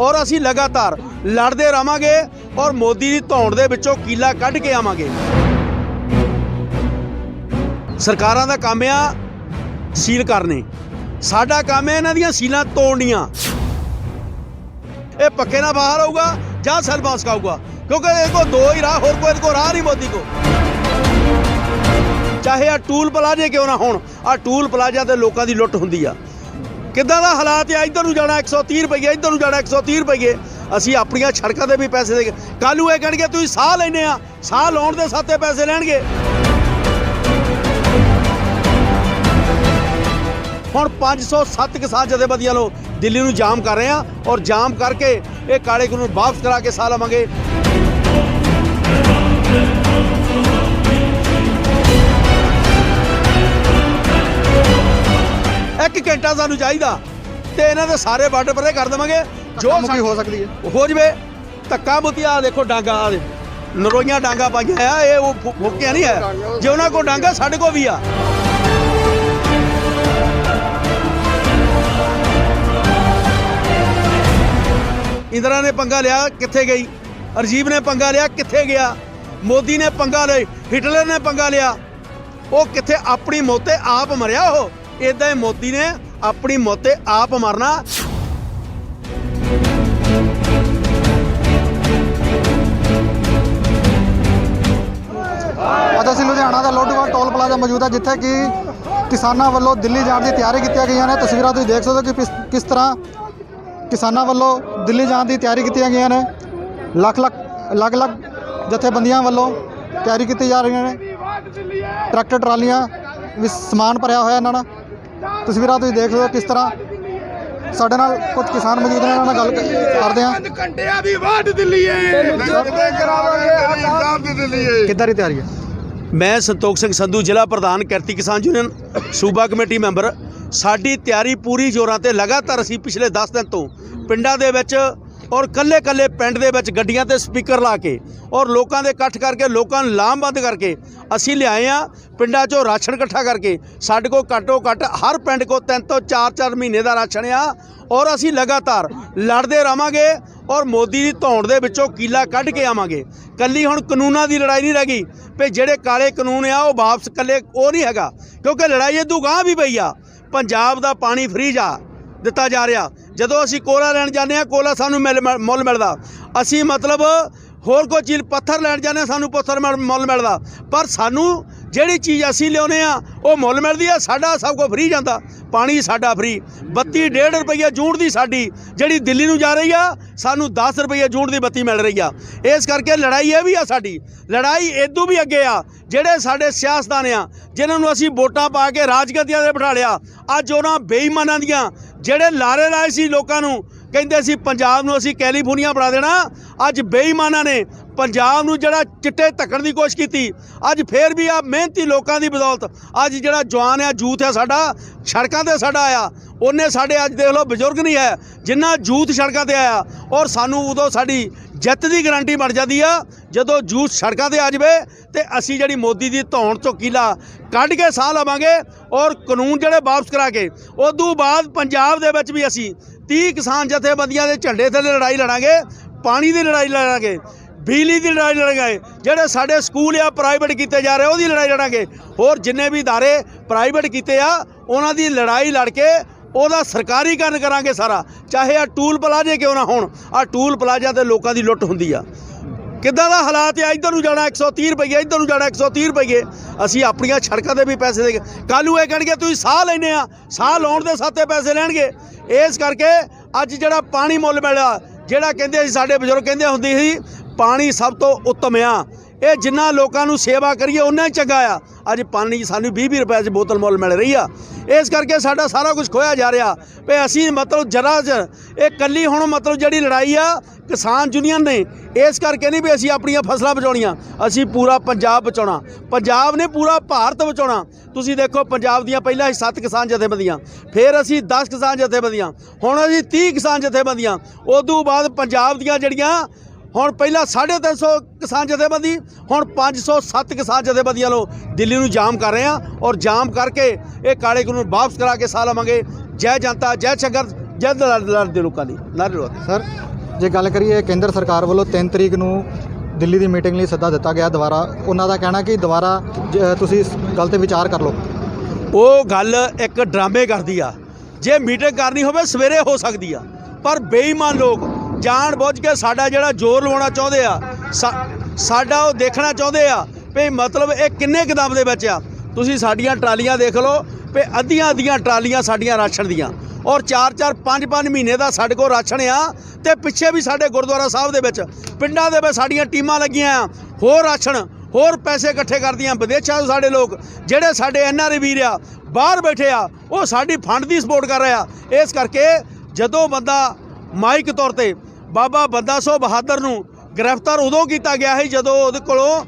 ਔਰ ਅਸੀਂ ਲਗਾਤਾਰ ਲੜਦੇ ਰਵਾਂਗੇ ਔਰ ਮੋਦੀ ਦੀ ਧੌਣ ਦੇ ਵਿੱਚੋਂ ਕੀਲਾ ਕੱਢ ਕੇ ਆਵਾਂਗੇ। ਸਰਕਾਰਾਂ ਦਾ ਕੰਮ ਆ ਸੀਲ ਕਰਨੇ। ਸਾਡਾ ਕੰਮ ਹੈ ਇਹਨਾਂ ਦੀਆਂ ਸੀਲਾਂ ਤੋੜਨੀਆਂ। ਇਹ ਪੱਕੇ ਨਾਲ ਬਾਹਰ ਆਊਗਾ ਜਾਂ ਸਲਬਾਸ ਖਾਊਗਾ ਕਿਉਂਕਿ ਇਹ ਕੋ ਦੋ ਹੀ ਰਾਹ, ਹੋਰ ਕੋਈ ਇਹਦੇ ਕੋ ਰਾਹ ਨਹੀਂ ਮੋਦੀ ਕੋ ਚਾਹੇ ਆ ਟੂਲ ਪਲਾਜੇ ਕਿਉਂ ਨਾ ਹੋਣ ਆ ਟੂਲ ਪਲਾਜ਼ਾ ਤੇ ਲੋਕਾਂ ਦੀ ਲੁੱਟ ਹੁੰਦੀ ਆ। ਕਿੱਦਾਂ ਦਾ ਹਾਲਾਤ ਆ? ਇੱਧਰ ਨੂੰ ਜਾਣਾ 130 ਰੁਪਏ, ਇੱਧਰ ਨੂੰ ਜਾਣਾ 130 ਰੁਪਏ। ਅਸੀਂ ਆਪਣੀਆਂ ਸੜਕਾਂ ਦੇ ਵੀ ਪੈਸੇ ਦੇ ਕੱਲ ਨੂੰ ਇਹ ਕਹਿਣਗੇ, ਤੁਸੀਂ ਸਾਹ ਲੈਨੇ ਆ। ਸਾਹ ਲਾਉਣ ਦੇ ਸਾਥੇ ਪੈਸੇ ਲੈਣਗੇ। ਹੁਣ 507 ਕਿਸਾਨ ਜਥੇਬੰਦੀਆਂ ਲੋ ਦਿੱਲੀ ਨੂੰ ਜਾਮ ਕਰ ਰਹੇ ਆ ਔਰ ਜਾਮ ਕਰਕੇ ਇਹ ਕਾਲੇ ਕਾਨੂੰਨ ਵਾਪਸ ਕਰਾ ਕੇ ਸਾਹ ਲਵਾਂਗੇ। ਇੱਕ ਘੰਟਾ ਸਾਨੂੰ ਚਾਹੀਦਾ ਤੇ ਇਹਨਾਂ ਦੇ ਸਾਰੇ ਬਾਰਡਰ ਪਰੇ ਕਰ ਦੇਵਾਂਗੇ। ਜੋ ਮੁਕੀ ਹੋ ਸਕਦੀ ਹੈ। ਹੋ ਜਵੇ ਧੱਕਾ ਮੁੱਤੀਆ ਦੇਖੋ ਡਾਂਗਾ ਆ ਦੇ ਨਰੋਈਆਂ ਡਾਂਗਾ ਪਾਈਆਂ ਆ ਇਹ ਉਹ ਫੁੱਕਿਆ ਨਹੀਂ ਹੈ। ਜੇ ਉਹਨਾਂ ਕੋਲ ਡਾਂਗਾ ਸਾਡੇ ਕੋਲ ਵੀ ਆ। ਇੰਦਰਾ ਨੇ ਪੰਗਾ ਲਿਆ ਕਿੱਥੇ ਗਈ? ਅਰਜੀਬ ਨੇ ਪੰਗਾ ਲਿਆ ਕਿੱਥੇ ਗਿਆ? ਮੋਦੀ ਨੇ ਪੰਗਾ ਲਿਆ ਹਿਟਲਰ ਨੇ ਪੰਗਾ ਲਿਆ। ਉਹ ਕਿੱਥੇ? ਆਪਣੀ ਮੌਤੇ ਆਪ ਮਰਿਆ ਉਹ। ਇਦਾਂ ਹੀ ਮੋਦੀ ਨੇ ਆਪਣੀ ਮੌਤੇ ਆਪ ਮਰਨਾ। ਅੱਜ ਅਸੀਂ ਲੁਧਿਆਣਾ ਦਾ ਲੋਡੂਵਾਲ ਟੋਲ ਪਲਾਜ਼ਾ ਮੌਜੂਦ ਹੈ, ਜਿੱਥੇ ਕਿ ਕਿਸਾਨਾਂ ਵੱਲੋਂ ਦਿੱਲੀ ਜਾਣ ਦੀ ਤਿਆਰੀ ਕੀਤੀਆਂ ਗਈਆਂ ਨੇ। ਤਸਵੀਰਾਂ ਤੁਸੀਂ ਦੇਖ ਸਕਦੇ ਹੋ ਕਿ ਕਿਸ- ਕਿਸ ਤਰ੍ਹਾਂ ਕਿਸਾਨਾਂ ਵੱਲੋਂ ਦਿੱਲੀ ਜਾਣ ਦੀ ਤਿਆਰੀ ਕੀਤੀਆਂ ਗਈਆਂ ਨੇ। ਲੱਖ ਲੱਖ ਅਲੱਗ-ਅਲੱਗ ਜਥੇਬੰਦੀਆਂ ਵੱਲੋਂ ਤਿਆਰੀ ਕੀਤੀ ਜਾ ਰਹੀਆਂ ਨੇ। ਟਰੈਕਟਰ, ਟਰਾਲੀਆਂ ਵਿੱਚ ਸਮਾਨ ਭਰਿਆ ਹੋਇਆ ਇਹਨਾਂ ਨਾਲ। ਤਸਵੀਰਾਂ ਤੁਸੀਂ ਦੇਖ ਸਕਦੇ ਹੋ ਕਿਸ ਤਰ੍ਹਾਂ ਸਾਡੇ ਨਾਲ ਕੁਝ ਕਿਸਾਨ ਮੌਜੂਦ ਨੇ ਇਹਨਾਂ ਨਾਲ ਗੱਲ ਕਰਦੇ ਹਾਂ। ਘੰਟਿਆਂ ਦੀ ਵਾਟ ਦਿੱਲੀ ਏ। ਜਿੱਤੇ ਕਰਾਵਾਂਗੇ ਇਨਸਾਫ ਦੀ ਦਿੱਲੀ ਏ। ਕਿੱਦਾਂ ਦੀ ਤਿਆਰੀ ਹੈ? ਮੈਂ ਸੰਤੋਖ ਸਿੰਘ ਸੰਧੂ ਜ਼ਿਲ੍ਹਾ ਪ੍ਰਧਾਨ ਕਿਰਤੀ ਕਿਸਾਨ ਯੂਨੀਅਨ ਸੂਬਾ ਕਮੇਟੀ ਮੈਂਬਰ। ਸਾਡੀ ਤਿਆਰੀ ਪੂਰੀ ਜ਼ੋਰਾਂ ਤੇ ਲਗਾਤਾਰ ਅਸੀਂ ਪਿਛਲੇ 10 ਦਿਨ ਤੋਂ ਪਿੰਡਾਂ ਦੇ ਵਿੱਚ ਔਰ ਕੱਲੇ-ਕੱਲੇ ਪਿੰਡ ਦੇ ਵਿੱਚ ਗੱਡੀਆਂ ਤੇ ਸਪੀਕਰ ਲਾ ਕੇ ਔਰ ਲੋਕਾਂ ਦੇ ਇਕੱਠ ਕਰਕੇ, ਲੋਕਾਂ ਨੂੰ ਲਾਮਬੰਦ ਕਰਕੇ ਅਸੀਂ ਲਿਆਏ ਆ, ਪਿੰਡਾਂ 'ਚੋਂ ਰਾਸ਼ਨ ਇਕੱਠਾ ਕਰਕੇ। ਸਾਡੇ ਕੋਲ ਘੱਟੋ ਘੱਟ ਹਰ ਪਿੰਡ ਕੋ ਤਿੰਨ ਤੋਂ 4-4 ਮਹੀਨੇ ਦਾ ਰਾਸ਼ਨ ਆ ਔਰ ਅਸੀਂ ਲਗਾਤਾਰ ਲੜਦੇ ਰਵਾਂਗੇ ਔਰ ਮੋਦੀ ਦੀ ਧੌਣ ਦੇ ਵਿੱਚੋਂ ਕੀਲਾ ਕੱਢ ਕੇ ਆਵਾਂਗੇ। ਕੱਲੀ ਹੁਣ ਕਾਨੂੰਨਾਂ ਦੀ ਲੜਾਈ ਨਹੀਂ ਰਹਿ ਗਈ ਵੀ ਜਿਹੜੇ ਕਾਲੇ ਕਾਨੂੰਨ ਆ ਉਹ ਵਾਪਸ ਕੱਲੇ ਉਹ ਨਹੀਂ ਹੈਗਾ। ਕਿਉਂਕਿ ਲੜਾਈ ਇਦੋਂ ਗਾਂ ਵੀ ਪਈ ਆ। ਪੰਜਾਬ ਦਾ ਪਾਣੀ ਫ੍ਰੀ ਜਾ ਦਿੱਤਾ ਜਾ ਰਿਹਾ। ਜਦੋਂ ਅਸੀਂ ਕੋਲਾ ਲੈਣ ਜਾਂਦੇ ਆ ਕੋਲਾ ਸਾਨੂੰ ਮਿਲ- ਮਿਲ- ਮੁੱਲ ਮਿਲਦਾ। ਅਸੀਂ ਮਤਲਬ ਹੋਰ ਕੋਈ ਚੀਜ਼, ਪੱਥਰ ਲੈਣ ਜਾਂਦੇ ਹਾਂ, ਸਾਨੂੰ ਪੱਥਰ ਮਿਲ- ਮੁੱਲ ਮਿਲਦਾ। ਪਰ ਸਾਨੂੰ ਜਿਹੜੀ ਚੀਜ਼ ਅਸੀਂ ਲਿਆਉਨੇ ਆ ਉਹ ਮੁੱਲ ਮਿਲਦੀ ਆ ਸਾਡਾ ਸਭ ਕੁਝ ਫ੍ਰੀ ਜਾਂਦਾ। ਪਾਣੀ ਸਾਡਾ ਫ੍ਰੀ ਬੱਤੀ 1.5 ਰੁਪਈਆ ਜੂਨ ਦੀ ਸਾਡੀ, ਜਿਹੜੀ ਦਿੱਲੀ ਨੂੰ ਜਾ ਰਹੀ ਆ, ਸਾਨੂੰ 10 ਰੁਪਈਆ ਜੂਨ ਦੀ ਬੱਤੀ ਮਿਲ ਰਹੀ ਆ। ਇਸ ਕਰਕੇ ਲੜਾਈ ਇਹ ਵੀ ਆ ਸਾਡੀ। ਲੜਾਈ ਇਦੋਂ ਵੀ ਅੱਗੇ ਆ, ਜਿਹੜੇ ਸਾਡੇ ਸਿਆਸਤਦਾਨ ਆ, ਜਿਨ੍ਹਾਂ ਨੂੰ ਅਸੀਂ ਵੋਟਾਂ ਪਾ ਕੇ ਰਾਜਗੱਦੀਆਂ ਤੇ ਬਿਠਾ ਲਿਆ, ਅੱਜ ਉਹਨਾਂ ਬੇਈਮਾਨਾਂ ਦੀਆਂ ਜਿਹੜੇ ਲਾਰੇ ਲਾਏ ਸੀ ਲੋਕਾਂ ਨੂੰ, ਕਹਿੰਦੇ ਸੀ ਪੰਜਾਬ ਨੂੰ ਅਸੀਂ ਕੈਲੀਫੋਰਨੀਆ ਬਣਾ ਦੇਣਾ। ਅੱਜ ਬੇਈਮਾਨਾਂ ਨੇ ਪੰਜਾਬ ਨੂੰ ਜਿਹੜਾ ਚਿੱਟੇ ਧੱਕਣ ਦੀ ਕੋਸ਼ਿਸ਼ ਕੀਤੀ, ਅੱਜ ਫੇਰ ਵੀ ਆ ਮਿਹਨਤੀ ਲੋਕਾਂ ਦੀ ਬਦੌਲਤ, ਅੱਜ ਜਿਹੜਾ ਜਵਾਨ ਆ ਯੂਥ ਆ ਸਾਡਾ, ਸੜਕਾਂ ਤੇ ਸਾਡਾ ਆਇਆ, ਉਹਨੇ ਸਾਡੇ ਅੱਜ ਦੇਖ ਲਓ ਬਜ਼ੁਰਗ ਨਹੀਂ ਹੈ, ਜਿੰਨਾ ਯੂਥ ਸੜਕਾਂ ਤੇ ਆਇਆ, ਔਰ ਸਾਨੂੰ ਉਦੋਂ ਸਾਡੀ ਜਿੱਤ ਦੀ ਗਾਰੰਟੀ ਬਣ ਜਾਂਦੀ ਆ ਜਦੋਂ ਯੂਥ ਸੜਕਾਂ ਤੇ ਆ ਜਾਵੇ ਤੇ ਅਸੀਂ ਜਿਹੜੀ ਮੋਦੀ ਦੀ ਧੌਣ ਤੋਂ ਕੀਲਾ ਕੱਢ ਕੇ ਸਾਹ ਲਵਾਂਗੇ ਔਰ ਕਾਨੂੰਨ ਜਿਹੜੇ ਵਾਪਸ ਕਰਾ ਕੇ ਉਦੋਂ ਬਾਅਦ ਪੰਜਾਬ ਦੇ ਵਿੱਚ ਵੀ ਅਸੀਂ 30 ਕਿਸਾਨ ਜਥੇਬੰਦੀਆਂ ਦੇ ਝੰਡੇ ਥੱਲੇ ਲੜਾਈ ਲੜਾਂਗੇ ਪਾਣੀ ਦੀ ਲੜਾਈ ਲੜਾਂਗੇ ਬਿਜਲੀ ਦੀ ਲੜਾਈ ਲੜਾਂਗੇ ਜਿਹੜੇ ਸਾਡੇ ਸਕੂਲ ਆ ਪ੍ਰਾਈਵੇਟ ਕੀਤੇ ਜਾ ਰਹੇ ਉਹਦੀ ਲੜਾਈ ਲੜਾਂਗੇ ਹੋਰ ਜਿੰਨੇ ਵੀ ادارے ਪ੍ਰਾਈਵੇਟ ਕੀਤੇ ਆ ਉਹਨਾਂ ਦੀ ਲੜਾਈ ਲੜ ਕੇ ਉਹਦਾ ਸਰਕਾਰੀਕਰਨ ਕਰਾਂਗੇ ਸਾਰਾ। ਚਾਹੇ ਆ ਟੂਲ ਪਲਾਜੇ ਕਿਉਂ ਨਾ ਹੋਣ ਆ ਟੂਲ ਪਲਾਜ਼ਾ ਤੇ ਲੋਕਾਂ ਦੀ ਲੁੱਟ ਹੁੰਦੀ ਆ। ਕਿੱਦਾਂ ਦਾ ਹਾਲਾਤ ਹੈ ਇੱਧਰ ਨੂੰ ਜਾਣਾ 130 ਰੁਪਏ, ਇੱਧਰ ਨੂੰ ਜਾਣਾ 130 ਰੁਪਏ। ਅਸੀਂ ਆਪਣੀਆਂ ਸੜਕਾਂ ਤੇ ਵੀ ਪੈਸੇ ਦੇ ਕੱਲ ਨੂੰ ਇਹ ਕਹਿਣਗੇ, ਤੁਸੀਂ ਸਾਹ ਲੈਨੇ ਆ। ਸਾਹ ਲਾਉਣ ਦੇ ਸਾਥੇ ਪੈਸੇ ਲੈਣਗੇ। ਇਸ ਕਰਕੇ ਅੱਜ ਜਿਹੜਾ ਪਾਣੀ ਮੁੱਲ ਮਿਲਿਆ, ਜਿਹੜਾ ਕਹਿੰਦੇ ਸੀ, ਸਾਡੇ ਬਜ਼ੁਰਗ ਕਹਿੰਦੇ ਹੁੰਦੇ ਸੀ, ਪਾਣੀ ਸਭ ਤੋਂ ਉੱਤਮ ਆ। ਇਹ ਜਿੰਨਾ ਲੋਕਾਂ ਨੂੰ ਸੇਵਾ ਕਰੀਏ ਉਹਨਾਂ ਹੀ ਚੰਗਾ ਆ। ਅੱਜ ਪਾਣੀ ਸਾਨੂੰ 20 20 ਰੁਪਏ 'ਚ ਬੋਤਲ ਮੁੱਲ ਮਿਲ ਰਹੀ ਆ। ਇਸ ਕਰਕੇ ਸਾਡਾ ਸਾਰਾ ਕੁਝ ਖੋਇਆ ਜਾ ਰਿਹਾ ਵੀ ਅਸੀਂ ਮਤਲਬ ਜਰਾ ਜ ਇਹ ਕੱਲੀ ਹੁਣ ਮਤਲਬ ਜਿਹੜੀ ਲੜਾਈ ਆ, ਕਿਸਾਨ ਯੂਨੀਅਨ ਨੇ, ਇਸ ਕਰਕੇ ਨਹੀਂ ਵੀ ਅਸੀਂ ਆਪਣੀਆਂ ਫਸਲਾਂ ਬਚਾਉਣੀਆਂ। ਅਸੀਂ ਪੂਰਾ ਪੰਜਾਬ ਬਚਾਉਣਾ। ਪੰਜਾਬ ਨੇ ਪੂਰਾ ਭਾਰਤ ਬਚਾਉਣਾ। ਤੁਸੀਂ ਦੇਖੋ, ਪੰਜਾਬ ਦੀਆਂ ਪਹਿਲਾਂ ਅਸੀਂ 7 ਕਿਸਾਨ ਜਥੇਬੰਦੀਆਂ, ਫਿਰ ਅਸੀਂ 10 ਕਿਸਾਨ ਜਥੇਬੰਦੀਆਂ, ਹੁਣ ਅਸੀਂ 30 ਕਿਸਾਨ ਜਥੇਬੰਦੀਆਂ। ਉਦੋਂ ਬਾਅਦ ਪੰਜਾਬ ਦੀਆਂ ਜਿਹੜੀਆਂ ਹੁਣ ਪਹਿਲਾਂ 350 ਕਿਸਾਨ ਜਥੇਬੰਦੀ ਹੁਣ 507 ਕਿਸਾਨ ਜਥੇਬੰਦੀਆਂ ਲੋ ਦਿੱਲੀ ਨੂੰ ਜਾਮ ਕਰ ਰਹੇ ਆ ਔਰ ਜਾਮ ਕਰਕੇ ਇਹ ਕਾਲੇ ਕਾਨੂੰਨ ਵਾਪਸ ਕਰਾ ਕੇ ਸਾਹ ਲਵਾਂਗੇ। ਜੈ ਜਨਤਾ ਜੈ ਸ਼ੰਕਰ ਜੈ ਲੜਦੇ ਲੋਕਾਂ ਦੀ। ਨਾਰੇ ਲਓ। ਸਰ ਜੇ ਗੱਲ ਕਰੀਏ ਕੇਂਦਰ ਸਰਕਾਰ ਵੱਲੋਂ 3 ਤਰੀਕ ਨੂੰ ਦਿੱਲੀ ਦੀ ਮੀਟਿੰਗ ਲਈ ਸੱਦਾ ਦਿੱਤਾ ਗਿਆ ਦੁਬਾਰਾ ਉਹਨਾਂ ਦਾ ਕਹਿਣਾ ਕਿ ਦੁਬਾਰਾ ਤੁਸੀਂ ਇਸ ਗੱਲ ਤੇ ਵਿਚਾਰ ਕਰ ਲਓ। ਉਹ ਗੱਲ ਇੱਕ ਡਰਾਮੇ ਕਰਦੀ ਆ। ਜੇ ਮੀਟਿੰਗ ਕਰਨੀ ਹੋਵੇ ਸਵੇਰੇ ਹੋ ਸਕਦੀ ਆ ਪਰ ਬੇਈਮਾਨ ਲੋਕ ਜਾਣ ਬੁੱਝ ਕੇ ਸਾਡਾ ਜਿਹੜਾ ਜ਼ੋਰ ਲਵਾਉਣਾ ਚਾਹੁੰਦੇ ਆ, ਸਾ- ਸਾਡਾ ਉਹ ਦੇਖਣਾ ਚਾਹੁੰਦੇ ਆ ਵੀ ਮਤਲਬ ਇਹ ਕਿੰਨੇ ਕਦਮ ਦੇ ਵਿੱਚ ਆ। ਤੁਸੀਂ ਸਾਡੀਆਂ ਟਰਾਲੀਆਂ ਦੇਖ ਲਓ ਵੀ ਅੱਧੀਆਂ ਅੱਧੀਆਂ ਟਰਾਲੀਆਂ ਸਾਡੀਆਂ ਰਾਸ਼ਨ ਦੀਆਂ ਔਰ 4-4 5-5 ਮਹੀਨੇ ਦਾ ਸਾਡੇ ਕੋਲ ਰਾਸ਼ਨ ਆ ਤੇ ਪਿੱਛੇ ਵੀ ਸਾਡੇ ਗੁਰਦੁਆਰਾ ਸਾਹਿਬ ਦੇ ਵਿੱਚ, ਪਿੰਡਾਂ ਦੇ ਵਿੱਚ ਸਾਡੀਆਂ ਟੀਮਾਂ ਲੱਗੀਆਂ ਆ, ਹੋਰ ਰਾਸ਼ਨ, ਹੋਰ ਪੈਸੇ ਇਕੱਠੇ ਕਰਦੀਆਂ ਵਿਦੇਸ਼ਾਂ ਤੋਂ ਸਾਡੇ ਲੋਕ, ਜਿਹੜੇ ਸਾਡੇ ਐਨਆਰਏ ਵੀਰ ਆ, ਬਾਹਰ ਬੈਠੇ ਆ, ਉਹ ਸਾਡੀ ਫੰਡ ਦੀ ਸਪੋਰਟ ਕਰ ਰਿਹਾ ਇਸ ਕਰਕੇ ਜਦੋਂ ਬੰਦਾ ਮਾਈਕ ਤੌਰ ਤੇ ਬਾਬਾ ਬੰਦਾ ਸੋ ਬਹਾਦਰ ਨੂੰ ਗ੍ਰਿਫਤਾਰ ਉਦੋਂ ਕੀਤਾ ਗਿਆ ਸੀ ਜਦੋਂ ਉਹਦੇ ਕੋਲੋਂ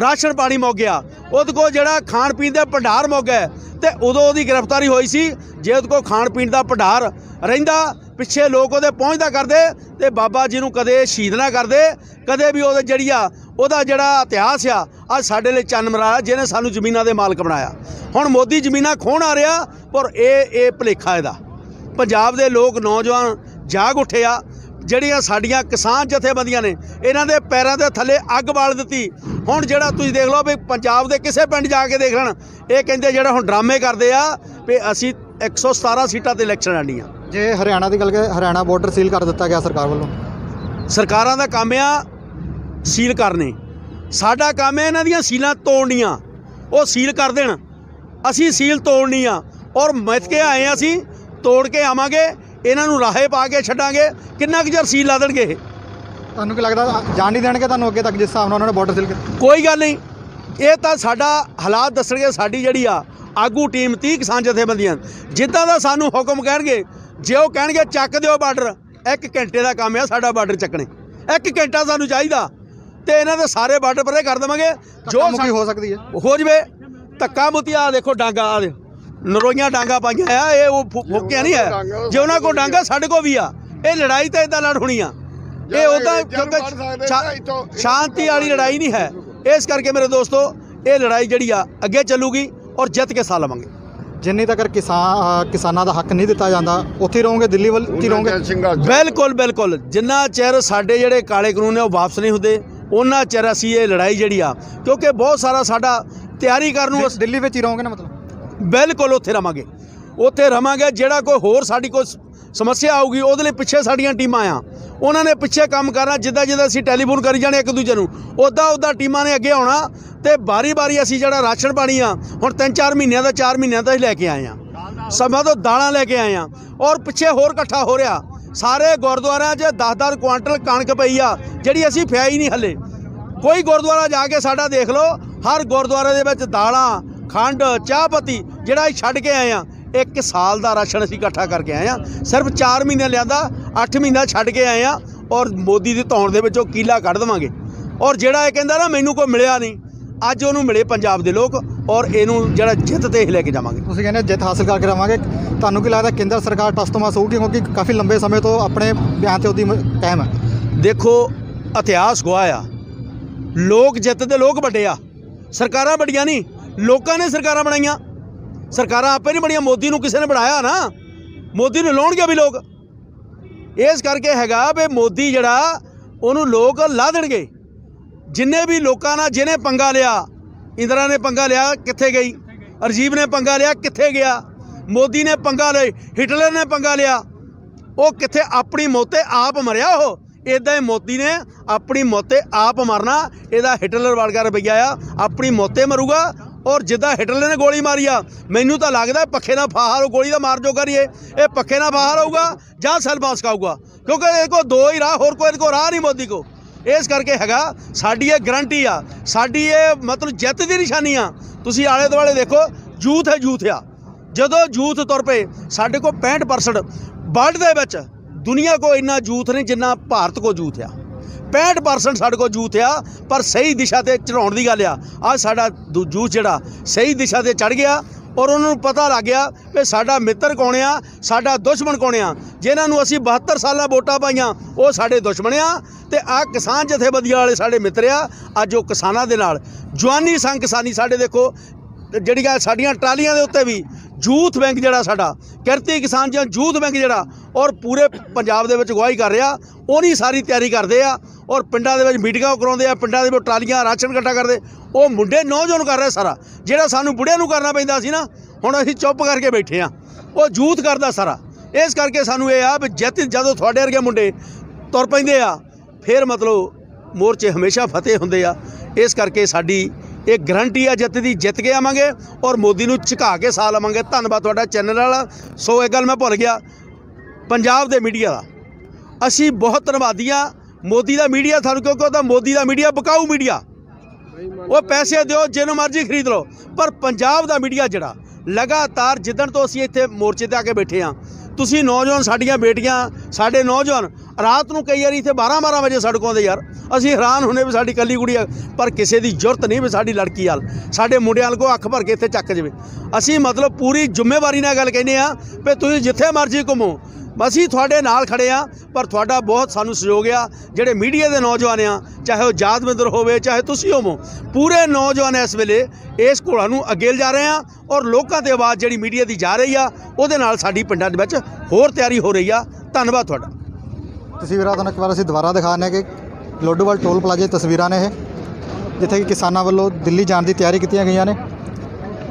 ਰਾਸ਼ਨ ਪਾਣੀ ਮੁੱਕ ਗਿਆ। ਉਹਦੇ ਕੋਲ ਜਿਹੜਾ ਖਾਣ ਪੀਣ ਦੇ ਭੰਡਾਰ ਮੁੱਕ ਗਏ ਤੇ ਉਦੋਂ ਉਹਦੀ ਗ੍ਰਿਫਤਾਰੀ ਹੋਈ ਸੀ। ਜੇ ਉਹਦੇ ਕੋਲ ਖਾਣ ਪੀਣ ਦਾ ਭੰਡਾਰ ਰਹਿੰਦਾ, ਪਿੱਛੇ ਲੋਕ ਉਹਦੇ ਪਹੁੰਚਦਾ ਕਰਦੇ ਤੇ ਬਾਬਾ ਜੀ ਨੂੰ ਕਦੇ ਸ਼ਹੀਦ ਨਾ ਕਰਦੇ, ਕਦੇ ਵੀ ਉਹਦੇ ਜਿਹੜੀ ਆ, ਉਹਦਾ ਜਿਹੜਾ ਇਤਿਹਾਸ ਆ ਅੱਜ ਸਾਡੇ ਲਈ ਚੰਨ ਮਰਾਇਆ ਜਿਹਨੇ ਸਾਨੂੰ ਜ਼ਮੀਨਾਂ ਦੇ ਮਾਲਕ ਬਣਾਇਆ। ਹੁਣ ਮੋਦੀ ਜ਼ਮੀਨਾਂ ਖੋਣ ਆ ਰਿਹਾ, ਪਰ ਇਹ ਇਹ ਭਲੇਖਾ ਇਹਦਾ। ਪੰਜਾਬ ਦੇ ਲੋਕ, ਨੌਜਵਾਨ ਜਾਗ ਉੱਠੇ ਆ ਜਿਹੜੀਆਂ ਸਾਡੀਆਂ ਕਿਸਾਨ ਜਥੇਬੰਦੀਆਂ ਨੇ ਇਹਨਾਂ ਦੇ ਪੈਰਾਂ ਦੇ ਥੱਲੇ ਅੱਗ ਬਾਲ ਦਿੱਤੀ। ਹੁਣ ਜਿਹੜਾ ਤੁਸੀਂ ਦੇਖ ਲਓ ਵੀ ਪੰਜਾਬ ਦੇ ਕਿਸੇ ਪਿੰਡ ਜਾ ਕੇ ਦੇਖ ਲੈਣ ਇਹ ਕਹਿੰਦੇ ਜਿਹੜਾ ਹੁਣ ਡਰਾਮੇ ਕਰਦੇ ਆ ਵੀ ਅਸੀਂ 117 ਸੀਟਾਂ ਤੇ ਇਲੈਕਸ਼ਨ ਲੜਨੀ ਆ ਜੇ ਹਰਿਆਣਾ ਦੀ ਗੱਲ ਕਰੀਏ ਹਰਿਆਣਾ ਬਾਰਡਰ ਸੀਲ ਕਰ ਦਿੱਤਾ ਗਿਆ ਸਰਕਾਰ ਵੱਲੋਂ। ਸਰਕਾਰਾਂ ਦਾ ਕੰਮ ਆ ਸੀਲ ਕਰਨੇ। ਸਾਡਾ ਕੰਮ ਹੈ ਇਹਨਾਂ ਦੀਆਂ ਸੀਲਾਂ ਤੋੜਨੀਆਂ। ਉਹ ਸੀਲ ਕਰ ਦੇਣ। ਅਸੀਂ ਸੀਲ ਤੋੜਨੀ ਆ ਔਰ ਮਿੱਥ ਕੇ ਆਏ ਆ ਅਸੀਂ ਤੋੜ ਕੇ ਆਵਾਂਗੇ। ਇਹਨਾਂ ਨੂੰ ਰਾਹੇ ਪਾ ਕੇ ਛੱਡਾਂਗੇ ਕਿੰਨਾ ਕੁ ਚਿਰ ਸੀਲ ਲਾ ਦੇਣਗੇ ਇਹ? ਤੁਹਾਨੂੰ ਕੀ ਲੱਗਦਾ ਜਾਣ ਨਹੀਂ ਦੇਣਗੇ ਤੁਹਾਨੂੰ ਅੱਗੇ ਤੱਕ ਜਿਸ ਹਿਸਾਬ ਨਾਲ ਉਹਨਾਂ ਨੇ ਬਾਰਡਰ ਸੀਲ ਕੋਈ ਗੱਲ ਨਹੀਂ। ਇਹ ਤਾਂ ਸਾਡਾ ਹਾਲਾਤ ਦੱਸਣਗੇ ਸਾਡੀ ਜਿਹੜੀ ਆ ਆਗੂ ਟੀਮ 30 ਕਿਸਾਨ ਜਥੇਬੰਦੀਆਂ। ਜਿੱਦਾਂ ਦਾ ਸਾਨੂੰ ਹੁਕਮ ਕਹਿਣਗੇ ਜੇ ਉਹ ਕਹਿਣਗੇ ਚੱਕ ਦਿਓ ਬਾਰਡਰ ਇੱਕ ਘੰਟੇ ਦਾ ਕੰਮ ਆ ਸਾਡਾ ਬਾਰਡਰ ਚੱਕਣੇ। ਇੱਕ ਘੰਟਾ ਸਾਨੂੰ ਚਾਹੀਦਾ ਤੇ ਇਹਨਾਂ ਦੇ ਸਾਰੇ ਬਾਰਡਰ ਪਰੇ ਕਰ ਦੇਵਾਂਗੇ। ਜੋ ਹੋ ਸਕਦੀ ਹੈ। ਹੋ ਜਵੇ ਧੱਕਾ ਮੁੱਤੀਆ ਦੇਖੋ ਡਾਂਗਾ ਆ ਦੇ ਨਰੋਈਆਂ ਡਾਂਗਾ ਪਾਈਆਂ ਆ ਇਹ ਉਹ ਫੁੱਕਿਆ ਨਹੀਂ ਹੈ। ਜੇ ਉਹਨਾਂ ਕੋਲ ਡਾਂਗਾ ਸਾਡੇ ਕੋਲ ਵੀ ਆ। ਇਹ ਲੜਾਈ ਤਾਂ ਇਦਾਂ ਲੜ ਹੋਣੀ ਆ। ਇਹ ਉਦਾਂ ਕਿਉਂਕਿ ਸ਼ਾਂਤੀ ਵਾਲੀ ਲੜਾਈ ਨਹੀਂ ਹੈ। ਇਸ ਕਰਕੇ ਮੇਰੇ ਦੋਸਤੋ ਇਹ ਲੜਾਈ ਜਿਹੜੀ ਆ ਅੱਗੇ ਚੱਲੂਗੀ ਔਰ ਜਿੱਤ ਕੇ ਸਾਹ ਲਵਾਂਗੇ। ਜਿੰਨੀ ਤੱਕ ਕਿਸਾਨ ਕਿਸਾਨਾਂ ਦਾ ਹੱਕ ਨਹੀਂ ਦਿੱਤਾ ਜਾਂਦਾ ਉੱਥੇ ਰਹੋਗੇ ਦਿੱਲੀ ਵੱਲ ਹੀ ਰਹੋਗੇ। ਬਿਲਕੁਲ ਬਿਲਕੁਲ। ਜਿੰਨਾ ਚਿਰ ਸਾਡੇ ਜਿਹੜੇ ਕਾਲੇ ਕਾਨੂੰਨ ਨੇ ਉਹ ਵਾਪਸ ਨਹੀਂ ਹੁੰਦੇ ਉਹਨਾਂ ਚਿਰ ਅਸੀਂ ਇਹ ਲੜਾਈ ਜਿਹੜੀ ਆ ਕਿਉਂਕਿ ਬਹੁਤ ਸਾਰਾ ਸਾਡਾ ਤਿਆਰੀ ਕਰਨ ਨੂੰ ਦਿੱਲੀ ਵਿੱਚ ਹੀ ਰਹੋਗੇ ਨਾ ਮਤਲਬ? ਬਿਲਕੁਲ ਉੱਥੇ ਰਵਾਂਗੇ। ਉੱਥੇ ਰਵਾਂਗੇ, ਜਿਹੜਾ ਕੋਈ ਹੋਰ ਸਾਡੀ ਕੋਈ ਸਮੱਸਿਆ ਆਊਗੀ, ਉਹਦੇ ਲਈ ਪਿੱਛੇ ਸਾਡੀਆਂ ਟੀਮਾਂ ਆ। ਉਹਨਾਂ ਨੇ ਪਿੱਛੇ ਕੰਮ ਕਰਨਾ, ਜਿੱਦਾਂ ਜਿੱਦਾਂ ਅਸੀਂ ਟੈਲੀਫੋਨ ਕਰੀ ਜਾਣੇ ਇੱਕ ਦੂਜੇ ਨੂੰ ਉੱਦਾਂ ਉੱਦਾਂ ਟੀਮਾਂ ਨੇ ਅੱਗੇ ਆਉਣਾ ਤੇ ਬਾਰੀ-ਬਾਰੀ ਅਸੀਂ ਜਿਹੜਾ ਰਾਸ਼ਨ ਪਾਣੀ ਆ, ਹੁਣ 3-4 ਮਹੀਨਿਆਂ ਦਾ 4 ਮਹੀਨਿਆਂ ਦਾ ਹੀ ਲੈ ਕੇ ਆਏ ਆ। ਸਮਾਂ ਤੋਂ ਦਾਲਾਂ ਲੈ ਕੇ ਆਏ ਆ। ਔਰ ਪਿੱਛੇ ਹੋਰ ਇਕੱਠਾ ਹੋ ਰਿਹਾ, ਸਾਰੇ ਗੁਰਦੁਆਰਿਆਂ 'ਚ 10-10 ਕੁਆਂਟਲ ਕਣਕ ਪਈ ਆ, ਜਿਹੜੀ ਅਸੀਂ ਫਿਆ ਹੀ ਨਹੀਂ ਹੱਲੇ। ਕੋਈ ਗੁਰਦੁਆਰਾ ਜਾ ਕੇ ਸਾਡਾ ਦੇਖ ਲਓ, ਹਰ ਗੁਰਦੁਆਰੇ ਦੇ ਵਿੱਚ ਦਾਲਾਂ ਖੰਡ ਚਾਹ ਪੱਤੀ ਜਿਹੜਾ ਅਸੀਂ ਛੱਡ ਕੇ ਆਏ ਆ ਇੱਕ ਸਾਲ ਦਾ ਰਾਸ਼ਨ ਅਸੀਂ ਇਕੱਠਾ ਕਰਕੇ ਆਏ ਆ। ਸਿਰਫ 4 ਮਹੀਨੇ ਲਿਆਂਦਾ 8 ਮਹੀਨਾ ਛੱਡ ਕੇ ਆਏ ਆ ਔਰ ਮੋਦੀ ਦੀ ਧੌਣ ਦੇ ਵਿੱਚੋਂ ਕੀਲਾ ਕੱਢ ਦੇਵਾਂਗੇ। ਔਰ ਜਿਹੜਾ ਇਹ ਕਹਿੰਦਾ ਨਾ ਮੈਨੂੰ ਕੋਈ ਮਿਲਿਆ ਨਹੀਂ ਅੱਜ ਉਹਨੂੰ ਮਿਲੇ ਪੰਜਾਬ ਦੇ ਲੋਕ ਔਰ ਇਹਨੂੰ ਜਿਹੜਾ ਜਿੱਤ ਤੇ ਹੀ ਲੈ ਕੇ ਜਾਵਾਂਗੇ। ਤੁਸੀਂ ਕਹਿੰਦੇ ਜਿੱਤ ਹਾਸਲ ਕਰਕੇ ਰਵਾਂਗੇ ਤੁਹਾਨੂੰ ਕੀ ਲੱਗਦਾ ਕੇਂਦਰ ਸਰਕਾਰ ਟਸ ਤੋਂ ਮਾਸ ਹੋਊਗੀ ਕਿਉਂਕਿ ਕਾਫੀ ਲੰਬੇ ਸਮੇਂ ਤੋਂ ਆਪਣੇ ਬਿਆਨ ਤੇ ਉਹਦੀ ਕਾਇਮ ਹੈ। ਦੇਖੋ ਇਤਿਹਾਸ ਗਵਾਹ ਆ। ਲੋਕ ਜਿੱਤਦੇ ਲੋਕ ਵੱਡੇ ਆ। ਸਰਕਾਰਾਂ ਵੱਡੀਆਂ ਨਹੀਂ ਲੋਕਾਂ ਨੇ ਸਰਕਾਰਾਂ ਬਣਾਈਆਂ। ਸਰਕਾਰਾਂ ਆਪੇ ਨਹੀਂ ਬਣੀਆਂ, ਮੋਦੀ ਨੂੰ ਕਿਸੇ ਨੇ ਬਣਾਇਆ ਨਾ। ਮੋਦੀ ਨੂੰ ਲਾਉਣਗੇ ਵੀ ਲੋਕ। ਇਸ ਕਰਕੇ ਹੈਗਾ ਵੀ ਮੋਦੀ ਜਿਹੜਾ, ਉਹਨੂੰ ਲੋਕ ਲਾ ਦੇਣਗੇ। ਜਿੰਨੇ ਵੀ ਲੋਕਾਂ ਨਾਲ ਜਿਹਨੇ ਪੰਗਾ ਲਿਆ, ਇੰਦਰਾ ਨੇ ਪੰਗਾ ਲਿਆ, ਕਿੱਥੇ ਗਈ? ਅਰਜੀਬ ਨੇ ਪੰਗਾ ਲਿਆ, ਕਿੱਥੇ ਗਿਆ? ਮੋਦੀ ਨੇ ਪੰਗਾ ਲਏ, ਹਿਟਲਰ ਨੇ ਪੰਗਾ ਲਿਆ। ਉਹ ਕਿੱਥੇ ਆਪਣੀ ਮੌਤੇ ਆਪ ਮਰਿਆ ਉਹ? ਇਦਾਂ ਹੀ ਮੋਦੀ ਨੇ ਆਪਣੀ ਮੌਤੇ ਆਪ ਮਰਨਾ। ਇਹਦਾ ਹਿਟਲਰ ਵਰਗਾ ਰੁਪਈਆ ਆ। ਆਪਣੀ ਮੌਤੇ ਮਰੂਗਾ ਔਰ ਜਿੱਦਾਂ ਹਿਟਲਰ ਨੇ ਗੋਲੀ ਮਾਰੀ ਆ, ਮੈਨੂੰ ਤਾਂ ਲੱਗਦਾ ਪੱਖੇ ਨਾਲ ਫਾਹਾ ਲਓ ਗੋਲੀ ਦਾ ਮਾਰ ਜੋ ਕਰੀਏ ਇਹ। ਪੱਖੇ ਨਾਲ ਫਾਹਾ ਲਊਗਾ ਜਾਂ ਸੈਲ ਪਾਸ ਖਾਊਗਾ। ਕਿਉਂਕਿ ਇਹ ਕੋ ਦੋ ਹੀ ਰਾਹ, ਹੋਰ ਕੋਈ ਇਹਦੇ ਕੋ ਰਾਹ ਨਹੀਂ ਮੋਦੀ ਕੋ ਇਸ ਕਰਕੇ ਹੈਗਾ, ਸਾਡੀ ਇਹ ਗਰੰਟੀ ਆ, ਸਾਡੀ ਇਹ ਮਤਲਬ ਜਿੱਤ ਦੀ ਨਿਸ਼ਾਨੀ ਆ। ਤੁਸੀਂ ਆਲੇ ਦੁਆਲੇ ਦੇਖੋ, ਜੂਥ ਹੈ ਜੂਥ ਆ। ਜਦੋਂ ਜੂਥ ਤੁਰ ਪਏ, ਸਾਡੇ ਕੋਲ 65% ਵਰਲਡ ਦੇ ਵਿੱਚ ਦੁਨੀਆ ਕੋ ਇੰਨਾ ਜੂਥ ਨਹੀਂ ਜਿੰਨਾ ਭਾਰਤ ਕੋ ਜੂਥ ਆ। 65% ਸਾਡੇ ਕੋਲ ਜੂਥ ਆ, ਪਰ ਸਹੀ ਦਿਸ਼ਾ ਤੇ ਚੜਾਉਣ ਦੀ ਗੱਲ ਆ। ਅੱਜ ਸਾਡਾ ਜੂਥ ਜਿਹੜਾ, ਸਹੀ ਦਿਸ਼ਾ ਤੇ ਚੜ ਗਿਆ ਔਰ ਉਹਨਾਂ ਨੂੰ ਪਤਾ ਲੱਗ ਗਿਆ ਕਿ ਸਾਡਾ ਮਿੱਤਰ ਕੌਣ ਆ, ਸਾਡਾ ਦੁਸ਼ਮਣ ਕੌਣ ਆ। ਜਿਨ੍ਹਾਂ ਨੂੰ ਅਸੀਂ 72 ਸਾਲਾਂ ਵੋਟਾਂ ਪਾਈਆਂ, ਉਹ ਸਾਡੇ ਦੁਸ਼ਮਣ ਆ ਤੇ ਆ ਕਿਸਾਨ ਜਥੇਬੰਦੀਆਂ ਵਾਲੇ ਸਾਡੇ ਮਿੱਤਰ ਆ। ਅੱਜ ਉਹ ਕਿਸਾਨਾਂ ਦੇ ਨਾਲ, ਜਵਾਨੀ ਸੰਗ ਕਿਸਾਨੀ ਸਾਡੇ ਦੇਖੋ ਜਿਹੜੀਆਂ ਸਾਡੀਆਂ ਟਰਾਲੀਆਂ ਦੇ ਉੱਤੇ ਵੀ ਯੂਥ ਬੈਂਕ ਜਿਹੜਾ ਸਾਡਾ, ਕਿਰਤੀ ਕਿਸਾਨ ਜਾਂ ਯੂਥ ਬੈਂਕ ਜਿਹੜਾ, ਔਰ ਪੂਰੇ ਪੰਜਾਬ ਦੇ ਵਿੱਚ ਅਗਵਾਈ ਕਰ ਰਿਹਾ ਉਹਨੀ ਸਾਰੀ ਤਿਆਰੀ ਕਰਦੇ ਆ, ਔਰ ਪਿੰਡਾਂ ਦੇ ਵਿੱਚ ਮੀਟਿੰਗਾਂ ਕਰਾਉਂਦੇ ਆ, ਪਿੰਡਾਂ ਦੇ ਵਿੱਚ ਟਰਾਲੀਆਂ ਰਾਸ਼ਨ ਇਕੱਠਾ ਕਰਦੇ, ਉਹ ਮੁੰਡੇ ਨੌਜਵਾਨ ਕਰ ਰਹੇ ਸਾਰਾ, ਜਿਹੜਾ ਸਾਨੂੰ ਬੁੜਿਆਂ ਨੂੰ ਕਰਨਾ ਪੈਂਦਾ ਸੀ ਨਾ, ਹੁਣ ਅਸੀਂ ਚੁੱਪ ਕਰਕੇ ਬੈਠੇ ਆ, ਉਹ ਯੂਥ ਕਰਦਾ ਸਾਰਾ, ਇਸ ਕਰਕੇ ਸਾਨੂੰ ਇਹ ਆ ਵੀ ਜਿੱਤ ਜਦੋਂ ਤੁਹਾਡੇ ਵਰਗੇ ਮੁੰਡੇ ਤੁਰ ਪੈਂਦੇ ਆ, ਫਿਰ ਮਤਲਬ ਮੋਰਚੇ ਹਮੇਸ਼ਾ ਫਤਿਹ ਹੁੰਦੇ ਆ, ਇਸ ਕਰਕੇ ਸਾਡੀ ਇਹ ਗਰੰਟੀ ਆ ਜਿੱਤ ਦੀ, ਜਿੱਤ ਕੇ ਆਵਾਂਗੇ ਔਰ ਮੋਦੀ ਨੂੰ ਝੁਕਾ ਕੇ ਸਾਹ ਲਵਾਂਗੇ। ਧੰਨਵਾਦ ਤੁਹਾਡਾ ਚੈਨਲ ਵਾਲਾ। ਸੋ ਇਹ ਗੱਲ ਮੈਂ ਭੁੱਲ ਗਿਆ। ਪੰਜਾਬ ਦੇ ਮੀਡੀਆ ਦਾ। ਅਸੀਂ ਬਹੁਤ ਧੰਨਵਾਦੀ ਆ ਮੋਦੀ ਦਾ ਮੀਡੀਆ ਸਾਨੂੰ ਕਿਉਂਕਿ ਉਹਦਾ ਮੋਦੀ ਦਾ ਮੀਡੀਆ ਬਕਾਊ ਮੀਡੀਆ ਉਹ ਪੈਸੇ ਦਿਓ, ਜਿਹਨੂੰ ਮਰਜ਼ੀ ਖਰੀਦ ਲਓ। ਪਰ ਪੰਜਾਬ ਦਾ ਮੀਡੀਆ ਜਿਹੜਾ, ਲਗਾਤਾਰ ਜਿੱਦਣ ਤੋਂ ਅਸੀਂ ਇੱਥੇ ਮੋਰਚੇ ਤੇ ਆ ਕੇ ਬੈਠੇ ਆ ਤੁਸੀਂ ਨੌਜਵਾਨ ਸਾਡੀਆਂ ਬੇਟੀਆਂ, ਸਾਡੇ ਨੌਜਵਾਨ ਰਾਤ ਨੂੰ ਕਈ ਵਾਰੀ ਇੱਥੇ 12 12 ਵਜੇ ਸੜਕੋਂ ਦੇ ਯਾਰ। ਅਸੀਂ ਹੈਰਾਨ ਹੁੰਨੇ ਵੀ ਸਾਡੀ ਕੱਲੀ ਕੁੜੀ ਆ, ਪਰ ਕਿਸੇ ਦੀ ਜ਼ਰੂਰਤ ਨਹੀਂ ਵੀ ਸਾਡੀ ਲੜਕੀ ਹਾਲ ਸਾਡੇ ਮੁੰਡਿਆਂ ਕੋ ਅੱਖ ਭਰ ਕੇ ਇੱਥੇ ਚੱਕ ਜਾਵੇ। ਅਸੀਂ ਮਤਲਬ ਪੂਰੀ ਜ਼ਿੰਮੇਵਾਰੀ ਨਾਲ ਗੱਲ ਕਹਿੰਦੇ ਆ ਵੀ ਤੁਸੀਂ ਜਿੱਥੇ ਮਰਜ਼ੀ ਘੁੰਮੋ। ਅਸੀਂ ਤੁਹਾਡੇ ਨਾਲ ਖੜੇ ਆ ਪਰ ਤੁਹਾਡਾ ਬਹੁਤ ਸਾਨੂੰ ਸਹਿਯੋਗ ਆ। ਜਿਹੜੇ ਮੀਡੀਆ ਦੇ ਨੌਜਵਾਨ ਆ, ਚਾਹੇ ਉਹ ਜਾਦਵਿੰਦਰ ਹੋਵੇ, ਚਾਹੇ ਤੁਸੀਂ ਹੋਵੋ, ਪੂਰੇ ਨੌਜਵਾਨ ਇਸ ਵੇਲੇ ਇਸ ਘੋੜਾ ਨੂੰ ਅੱਗੇ ਲਿਜਾ ਰਹੇ ਆ ਔਰ ਲੋਕਾਂ ਦੀ ਆਵਾਜ਼ ਜਿਹੜੀ ਮੀਡੀਆ ਦੀ ਜਾ ਰਹੀ ਆ, ਉਹਦੇ ਨਾਲ ਸਾਡੀ ਪਿੰਡਾਂ ਦੇ ਵਿੱਚ ਹੋਰ ਤਿਆਰੀ ਹੋ ਰਹੀ ਆ। ਧੰਨਵਾਦ ਤੁਹਾਡਾ। ਤਸਵੀਰਾਂ ਤੁਹਾਨੂੰ ਇੱਕ ਵਾਰ ਅਸੀਂ ਦੁਬਾਰਾ ਦਿਖਾਉਂਦੇ ਹਾਂ ਕਿ ਲੋਡੋਵਾਲ ਟੋਲ ਪਲਾਜ਼ੇ ਦੀ ਤਸਵੀਰਾਂ ਨੇ ਇਹ, ਜਿੱਥੇ ਕਿ ਕਿਸਾਨਾਂ ਵੱਲੋਂ ਦਿੱਲੀ ਜਾਣ ਦੀ ਤਿਆਰੀ ਕੀਤੀਆਂ ਗਈਆਂ ਨੇ।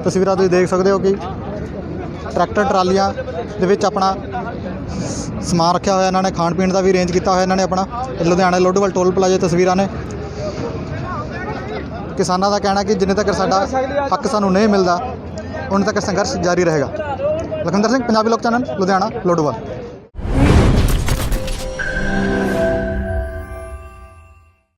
ਤਸਵੀਰਾਂ ਤੁਸੀਂ ਦੇਖ ਸਕਦੇ ਹੋ ਕਿ ਟਰੈਕਟਰ ਟਰਾਲੀਆਂ ਦੇ ਵਿੱਚ ਆਪਣਾ ਸਮਾਨ ਰੱਖਿਆ ਹੋਇਆ, ਇਹਨਾਂ ਨੇ ਖਾਣ ਪੀਣ ਦਾ ਵੀ ਅਰੇਂਜ ਕੀਤਾ ਹੋਇਆ, ਇਹਨਾਂ ਨੇ ਆਪਣਾ ਇਹ ਲੁਧਿਆਣਾ ਲੋਡੋਵਾਲ ਟੋਲ ਪਲਾਜ਼ੇ ਤਸਵੀਰਾਂ ਨੇ। ਕਿਸਾਨਾਂ ਦਾ ਕਹਿਣਾ ਕਿ ਜਿੰਨੇ ਤੱਕ ਸਾਡਾ ਹੱਕ ਸਾਨੂੰ ਨਹੀਂ ਮਿਲਦਾ, ਉਨੇ ਤੱਕ ਸੰਘਰਸ਼ ਜਾਰੀ ਰਹੇਗਾ। ਲਖਵਿੰਦਰ ਸਿੰਘ, ਪੰਜਾਬੀ ਲੋਕ ਚੈਨਲ, ਲੁਧਿਆਣਾ, ਲੋਡੋਵਾਲ।